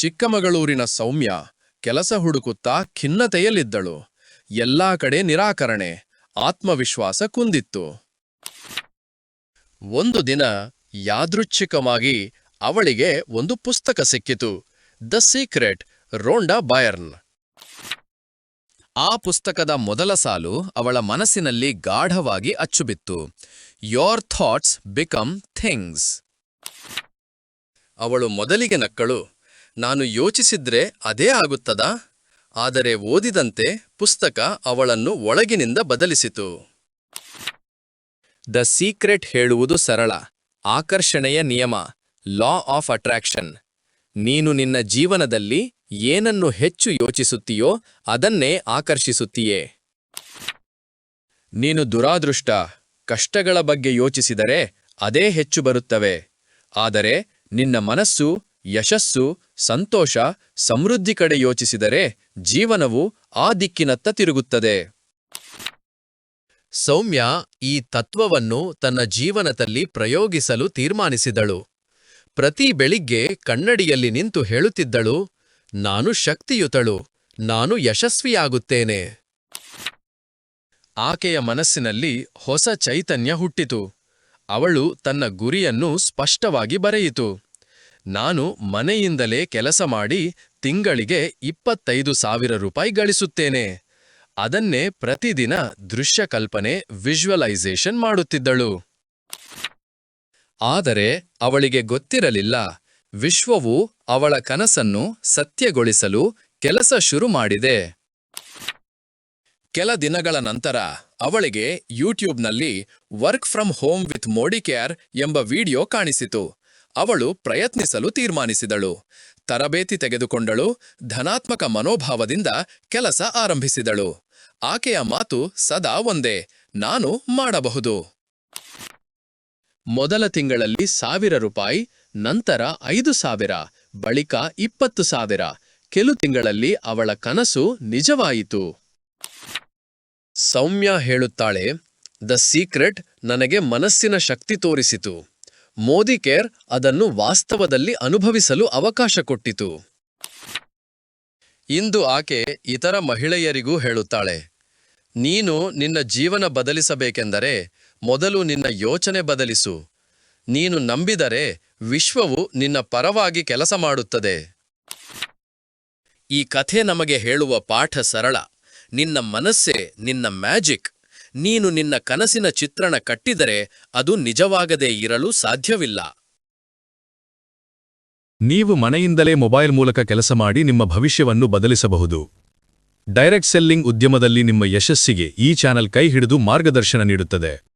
ಚಿಕ್ಕಮಗಳೂರಿನ ಸೌಮ್ಯ ಕೆಲಸ ಹುಡುಕುತ್ತಾ ಖಿನ್ನತೆಯಲ್ಲಿದ್ದಳು. ಎಲ್ಲಾ ಕಡೆ ನಿರಾಕರಣೆ, ಆತ್ಮವಿಶ್ವಾಸ ಕುಂದಿತ್ತು. ಒಂದು ದಿನ ಯಾದೃಚ್ಛಿಕವಾಗಿ ಅವಳಿಗೆ ಒಂದು ಪುಸ್ತಕ ಸಿಕ್ಕಿತು ದ ಸೀಕ್ರೆಟ್ ರೋಂಡಾ ಬಾಯರ್ನ್. ಆ ಪುಸ್ತಕದ ಮೊದಲ ಸಾಲು ಅವಳ ಮನಸ್ಸಿನಲ್ಲಿ ಗಾಢವಾಗಿ ಅಚ್ಚುಬಿತ್ತು. ಯೋರ್ ಥಾಟ್ಸ್ ಬಿಕಮ್ ಥಿಂಗ್ಸ್ ಅವಳು ಮೊದಲಿಗೆ ನಕ್ಕಳು ನಾನು ಯೋಚಿಸಿದ್ರೆ ಅದೇ ಆಗುತ್ತದಾ? ಆದರೆ ಓದಿದಂತೆ ಪುಸ್ತಕ ಅವಳನ್ನು ಒಳಗಿನಿಂದ ಬದಲಿಸಿತು. ದ ಸೀಕ್ರೆಟ್ ಹೇಳುವುದು ಸರಳ, ಆಕರ್ಷಣೆಯ ನಿಯಮ, ಲಾ ಆಫ್ ಅಟ್ರಾಕ್ಷನ್. ನೀನು ನಿನ್ನ ಜೀವನದಲ್ಲಿ ಏನನ್ನು ಹೆಚ್ಚು ಯೋಚಿಸುತ್ತೀಯೋ ಅದನ್ನೇ ಆಕರ್ಷಿಸುತ್ತೀಯೇ. ನೀನು ದುರಾದೃಷ್ಟ, ಕಷ್ಟಗಳ ಬಗ್ಗೆ ಯೋಚಿಸಿದರೆ ಅದೇ ಹೆಚ್ಚು ಬರುತ್ತವೆ. ಆದರೆ ನಿನ್ನ ಮನಸ್ಸು ಯಶಸ್ಸು, ಸಂತೋಷ, ಸಮೃದ್ಧಿ ಕಡೆ ಯೋಚಿಸಿದರೆ ಜೀವನವು ಆ ದಿಕ್ಕಿನತ್ತ ತಿರುಗುತ್ತದೆ. ಸೌಮ್ಯ ಈ ತತ್ವವನ್ನು ತನ್ನ ಜೀವನದಲ್ಲಿ ಪ್ರಯೋಗಿಸಲು ತೀರ್ಮಾನಿಸಿದಳು. ಪ್ರತಿ ಬೆಳಿಗ್ಗೆ ಕನ್ನಡಿಯಲ್ಲಿ ನಿಂತು ಹೇಳುತ್ತಿದ್ದಳು, ನಾನು ಶಕ್ತಿಯುತಳು, ನಾನು ಯಶಸ್ವಿಯಾಗುತ್ತೇನೆ. ಆಕೆಯ ಮನಸ್ಸಿನಲ್ಲಿ ಹೊಸ ಚೈತನ್ಯ ಹುಟ್ಟಿತು. ಅವಳು ತನ್ನ ಗುರಿಯನ್ನು ಸ್ಪಷ್ಟವಾಗಿ ಬರೆಯಿತು. ನಾನು ಮನೆಯಿಂದಲೇ ಕೆಲಸ ಮಾಡಿ ತಿಂಗಳಿಗೆ ಇಪ್ಪತ್ತೈದು ಸಾವಿರ ರೂಪಾಯಿ ಗಳಿಸುತ್ತೇನೆ. ಅದನ್ನೇ ಪ್ರತಿದಿನ ದೃಶ್ಯಕಲ್ಪನೆ ವಿಶ್ವಲೈಸೇಷನ್ ಮಾಡುತ್ತಿದ್ದಳು. ಆದರೆ ಅವಳಿಗೆ ಗೊತ್ತಿರಲಿಲ್ಲ. ವಿಶ್ವವು ಅವಳ ಕನಸನ್ನು ಸತ್ಯಗೊಳಿಸಲು ಕೆಲಸ ಶುರು ಮಾಡಿದೆ. ಕೆಲ ದಿನಗಳ ನಂತರ ಅವಳಿಗೆ ಯೂಟ್ಯೂಬ್ನಲ್ಲಿ work from home with Modicare ಎಂಬ ವಿಡಿಯೋ ಕಾಣಿಸಿತು. ಅವಳು ಪ್ರಯತ್ನಿಸಲು ತೀರ್ಮಾನಿಸಿದಳು. ತರಬೇತಿ ತೆಗೆದುಕೊಂಡಳು, ಧನಾತ್ಮಕ ಮನೋಭಾವದಿಂದ ಕೆಲಸ ಆರಂಭಿಸಿದಳು. ಆಕೆಯ ಮಾತು ಸದಾ ಒಂದೇ, ನಾನು ಮಾಡಬಹುದು. ಮೊದಲ ತಿಂಗಳಲ್ಲಿ ಸಾವಿರ ರೂಪಾಯಿ, ನಂತರ ಐದು ಸಾವಿರ, ಬಳಿಕ ಇಪ್ಪತ್ತು ಸಾವಿರ. ಕೆಲು ತಿಂಗಳಲ್ಲಿ ಅವಳ ಕನಸು ನಿಜವಾಯಿತು. ಸೌಮ್ಯ ಹೇಳುತ್ತಾಳೆ, ದ ಸೀಕ್ರೆಟ್ ನನಗೆ ಮನಸ್ಸಿನ ಶಕ್ತಿ ತೋರಿಸಿತು. ಮೋದಿ ಕೇರ್ ಅದನ್ನು ವಾಸ್ತವದಲ್ಲಿ ಅನುಭವಿಸಲು ಅವಕಾಶ ಕೊಟ್ಟಿತು. ಇಂದು ಆಕೆ ಇತರ ಮಹಿಳೆಯರಿಗೂ ಹೇಳುತ್ತಾಳೆ, ನೀನು ನಿನ್ನ ಜೀವನ ಬದಲಿಸಬೇಕೆಂದರೆ ಮೊದಲು ನಿನ್ನ ಯೋಚನೆ ಬದಲಿಸು. ನೀನು ನಂಬಿದರೆ ವಿಶ್ವವು ನಿನ್ನ ಪರವಾಗಿ ಕೆಲಸ ಮಾಡುತ್ತದೆ. ಈ ಕಥೆ ನಮಗೆ ಹೇಳುವ ಪಾಠ ಸರಳ. ನಿನ್ನ ಮನಸ್ಸೇ ನಿನ್ನ ಮ್ಯಾಜಿಕ್. ನೀನು ನಿನ್ನ ಕನಸಿನ ಚಿತ್ರಣ ಕಟ್ಟಿದರೆ ಅದು ನಿಜವಾಗದೇ ಇರಲು ಸಾಧ್ಯವಿಲ್ಲ. ನೀವು ಮನೆಯಿಂದಲೇ ಮೊಬೈಲ್ ಮೂಲಕ ಕೆಲಸ ಮಾಡಿ ನಿಮ್ಮ ಭವಿಷ್ಯವನ್ನು ಬದಲಿಸಬಹುದು. ಡೈರೆಕ್ಟ್ ಸೆಲ್ಲಿಂಗ್ ಉದ್ಯಮದಲ್ಲಿ ನಿಮ್ಮ ಯಶಸ್ಸಿಗೆ ಈ ಚಾನೆಲ್ ಕೈ ಹಿಡಿದು ಮಾರ್ಗದರ್ಶನ ನೀಡುತ್ತದೆ.